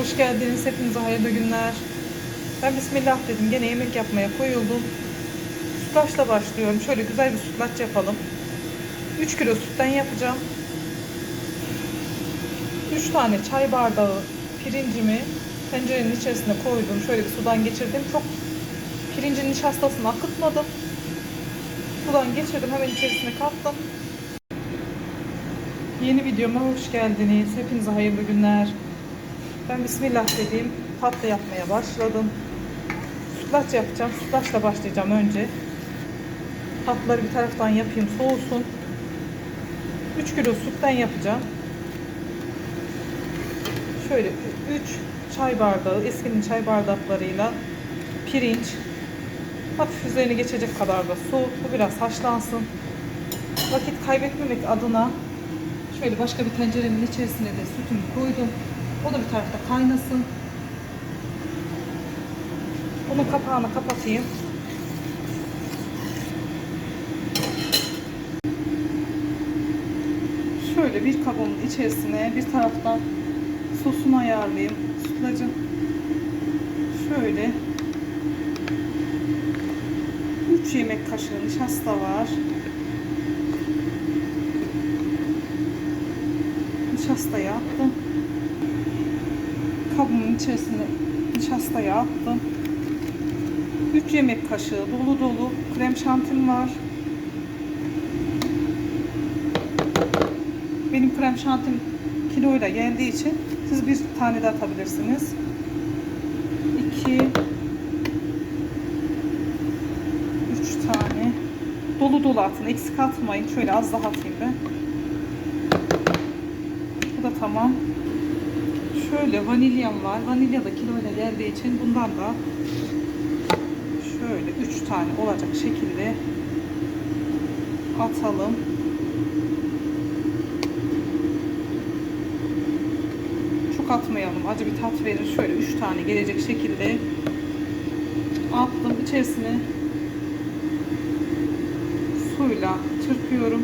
Hoş geldiniz. Hepinize hayırlı günler. Ben Bismillah dedim. Gene yemek yapmaya koyuldum. Sütlaçla başlıyorum. Şöyle güzel bir sütlaç yapalım. 3 kilo sütten yapacağım. 3 tane çay bardağı pirincimi tencerenin içerisine koydum. Şöyle bir sudan geçirdim. Çok pirincin nişastasını akıtmadım. Sudan geçirdim. Hemen içerisine kattım. Yeni videoma hoş geldiniz. Hepinize hayırlı günler. Ben Bismillah dediğim tatlı yapmaya başladım. Sütlaç yapacağım. Sütlaçla başlayacağım önce. Tatlıları bir taraftan yapayım soğusun. 3 kilo sütten yapacağım. Şöyle 3 çay bardağı eskinin çay bardaklarıyla pirinç hafif üzerine geçecek kadar da su. Bu biraz haşlansın. Vakit kaybetmemek adına şöyle başka bir tenceremin içerisine de sütümü koydum. O da bir tarafta kaynasın. Bunun kapağını kapatayım. Şöyle bir kabımın içerisine bir taraftan sosunu ayarlayayım. Sütlacın şöyle 3 yemek kaşığı nişasta var. Nişastayı attım. Kabımın içerisine nişastayı attım. 3 yemek kaşığı dolu dolu krem şantim var. Benim krem şantim kiloyla geldiği için siz bir tane de atabilirsiniz. 2 3 tane dolu dolu atın. Eksik atmayın. Şöyle az daha atayım ben. Bu da tamam. Şöyle vanilyam var. Vanilya da kiloyla geldiği için bundan da şöyle 3 tane olacak şekilde atalım. Çok atmayalım. Acı bir tat verir. Şöyle 3 tane gelecek şekilde attım. İçerisine suyla çırpıyorum.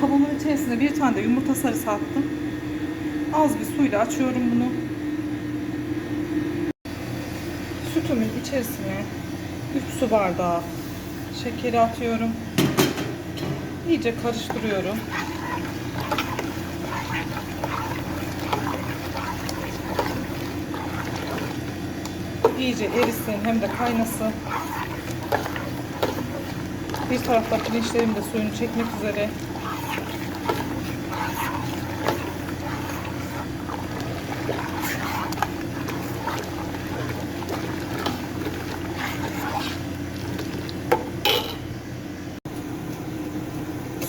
Kabımın içerisine bir tane de yumurta sarısı attım. Az bir suyla açıyorum bunu. Sütümün içerisine 3 su bardağı şekeri atıyorum. İyice karıştırıyorum. İyice erisin hem de kaynasın. Bir tarafta pirinçlerim de suyunu çekmek üzere.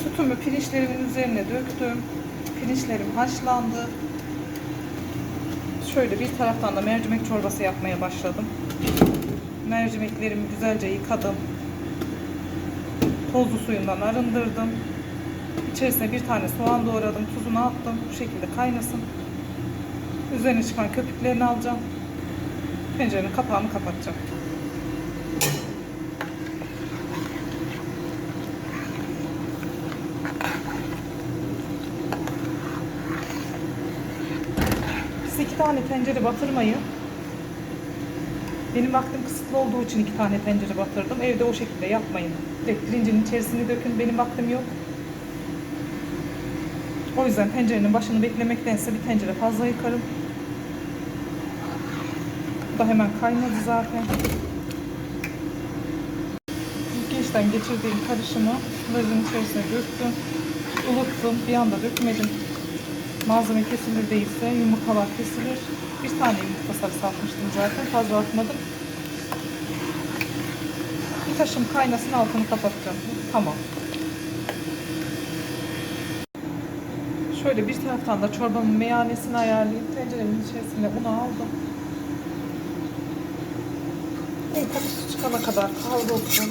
Sütümü pirinçlerimin üzerine döktüm. Pirinçlerim haşlandı. Şöyle bir taraftan da mercimek çorbası yapmaya başladım. Mercimeklerimi güzelce yıkadım. Tozlu suyundan arındırdım. İçerisine bir tane soğan doğradım. Tuzunu attım. Bu şekilde kaynasın. Üzerine çıkan köpüklerini alacağım. Tencerenin kapağını kapatacağım. Siz tane tencere batırmayın. Benim vaktim kısıtlı olduğu için iki tane tencere batırdım. Evde o şekilde yapmayın. Direkt pirincin içerisini dökün. Benim vaktim yok. O yüzden tencerenin başını beklemektense bir tencere fazla yıkarım. Bu da hemen kaynadı zaten. Süzgeçten geçirdiğim karışımı sütlacın içerisine döktüm. Uluttum. Bir anda dökmedim. Malzeme kesilir değilse yumurtalar kesilir. Bir tane yumurta sarısı atmıştım zaten. Fazla atmadım. Bir taşım kaynasın altını kapatacağım. Tamam. Şöyle bir taraftan da çorbamın meyanesini ayarlayıp tenceremin içerisine unu aldım. Un kokusu çıkana kadar kavrulsun.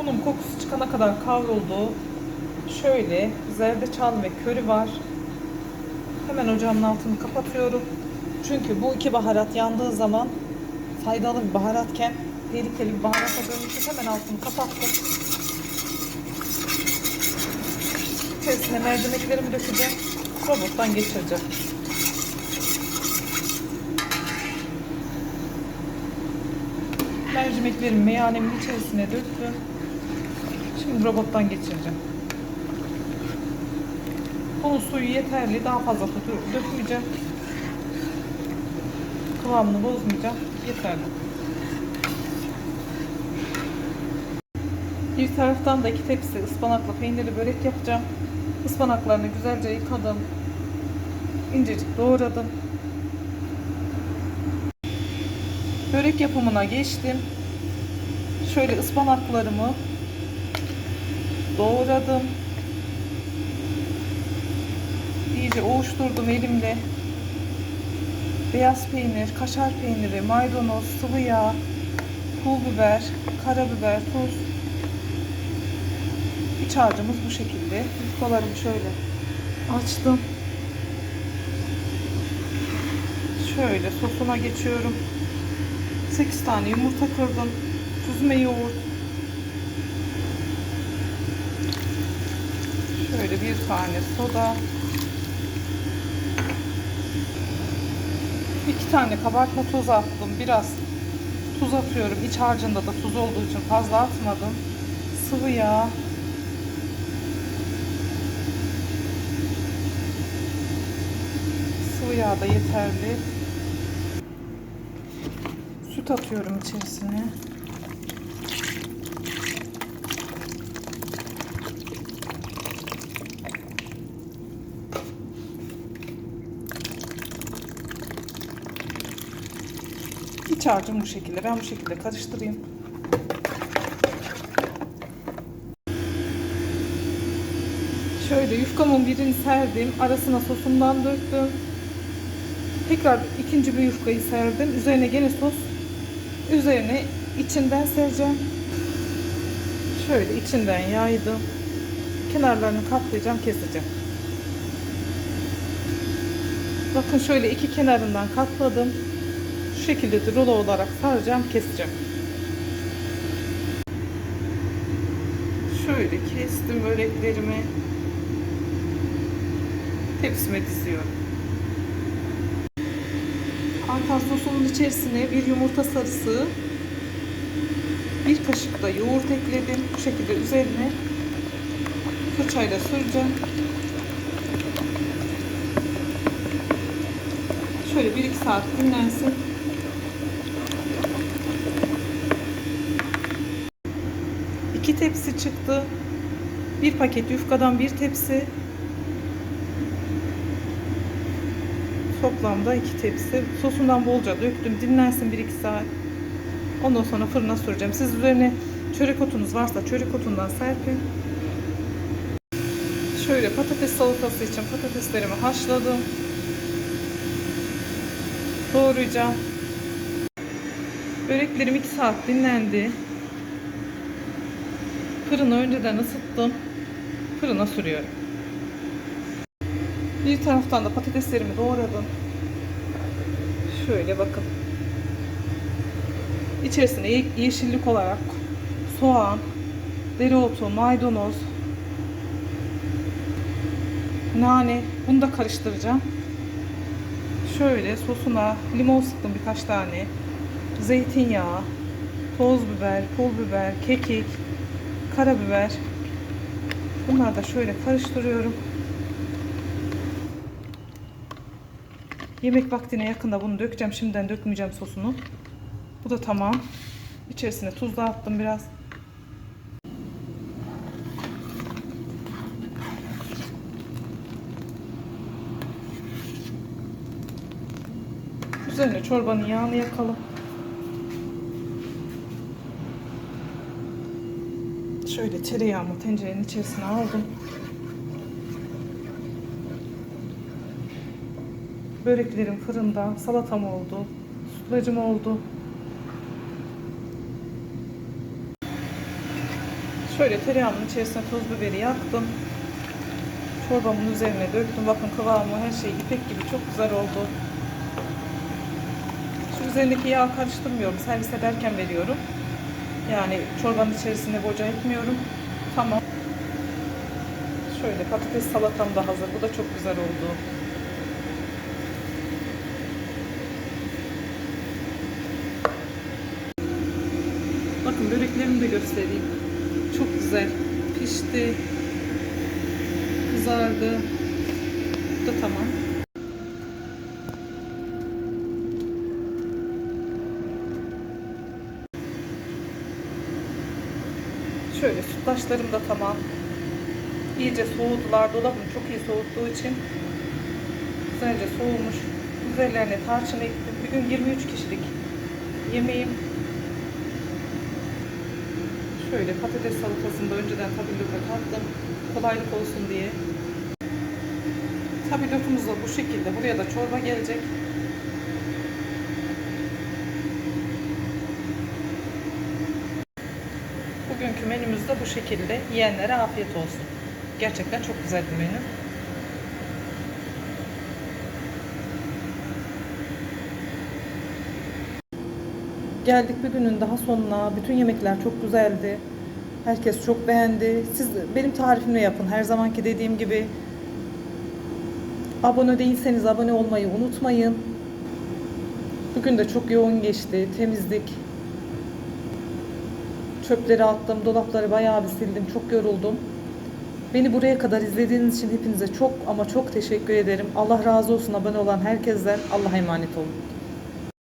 Unun kokusu çıkana kadar kavruldu. Şöyle zerdeçal ve köri var. Hemen ocağımın altını kapatıyorum. Çünkü bu iki baharat yandığı zaman faydalı bir baharatken tehlikeli bir baharata dönüşür. Hemen altını kapattım. içerisine mercimeklerimi dökeceğim. Robottan geçireceğim. Mercimeklerimi meyanemin içerisine döktüm. Şimdi robottan geçireceğim. Bunun suyu yeterli. Daha fazla dökmeyeceğim. Kıvamını bozmayacağım. Yeterli. Bir taraftan da iki tepsi ıspanaklı peynirli börek yapacağım. Ispanaklarını güzelce yıkadım. İncecik doğradım. Börek yapımına geçtim. Şöyle ıspanaklarımı doğradım. İyice ovuşturdum elimle. Beyaz peynir, kaşar peyniri, maydanoz, sıvı yağ, pul biber, karabiber, tuz. İç harcımız bu şekilde. Yufkalarımı şöyle açtım. Şöyle sosuna geçiyorum. 8 tane yumurta kırdım. Süzme yoğurt. Şöyle bir tane soda. İki tane kabartma tozu attım. Biraz tuz atıyorum. İç harcında da tuz olduğu için fazla atmadım. Sıvı yağ. Sıvı yağ da yeterli. Süt atıyorum içerisine. İç harcım bu şekilde. Ben bu şekilde karıştırayım. Şöyle yufkamın birini serdim. Arasına sosumdan döktüm. Tekrar ikinci bir yufkayı serdim. Üzerine gene sos. Üzerine içinden sereceğim. Şöyle içinden yaydım. Kenarlarını katlayacağım, keseceğim. Bakın şöyle iki kenarından katladım. Şekilde de rulo olarak saracağım, keseceğim. Şöyle kestim böreklerimi. Tepsime diziyorum. Artan sosumun içerisine bir yumurta sarısı, bir kaşık da yoğurt ekledim. Bu şekilde üzerine fırçayla süreceğim. Şöyle 1-2 saat dinlensin. İki tepsi çıktı. Bir paket yufkadan bir tepsi. Toplamda iki tepsi. Sosundan bolca döktüm. Dinlensin 1-2 saat. Ondan sonra fırına süreceğim. Siz üzerine çörek otunuz varsa çörek otundan serpin. Şöyle patates salatası için patateslerimi haşladım. Doğrayacağım. Böreklerim 2 saat dinlendi. Fırını önceden ısıttım. Fırına sürüyorum. Bir taraftan da patateslerimi doğradım. Şöyle bakın. İçerisine ye- yeşillik olarak soğan, dereotu, maydanoz, nane. Bunu da karıştıracağım. Şöyle sosuna limon sıktım birkaç tane. Zeytinyağı, toz biber, pul biber, kekik, karabiber. Bunları da şöyle karıştırıyorum. Yemek vaktine yakında bunu dökeceğim. Şimdiden dökmeyeceğim sosunu. Bu da tamam. İçerisine tuz da attım biraz. Üzerine çorbanın yağını yakalım. Şöyle tereyağımı tencerenin içerisine aldım. Böreklerim fırında, salatam oldu, sütlacım oldu. Şöyle tereyağımın içerisine tuz biberi yaktım. Çorbamın üzerine döktüm. Bakın kıvamı her şey ipek gibi çok güzel oldu. Şu üzerindeki yağı karıştırmıyorum. Servis ederken veriyorum. Yani çorbanın içerisine boca etmiyorum. Tamam. Şöyle patates salatam da hazır. Bu da çok güzel oldu. Bakın böreklerimi de göstereyim. Çok güzel. Pişti. Kızardı. Bu da tamam. Şöyle sütlaçlarım da tamam. İyice soğudular. Dolabım çok iyi soğuttuğu için güzelce soğumuş. Üzerlerine tarçın ektim. Bugün 23 kişilik yemeğim. Şöyle patates salatasını da önceden tabloka kattım. Kolaylık olsun diye. Tablokumuz da bu şekilde. Buraya da çorba gelecek. Bugünkü menümüz de bu şekilde. Yiyenlere afiyet olsun. Gerçekten çok güzel bir menü. Geldik bir günün daha sonuna. Bütün yemekler çok güzeldi. Herkes çok beğendi. Siz benim tarifimle yapın. Her zamanki dediğim gibi. Abone değilseniz abone olmayı unutmayın. Bugün de çok yoğun geçti. Temizlik, Çöpleri attım, dolapları bayağı bir sildim. Çok yoruldum. Beni buraya kadar izlediğiniz için hepinize çok ama çok teşekkür ederim. Allah razı olsun abone olan herkesten. Allah'a emanet olun.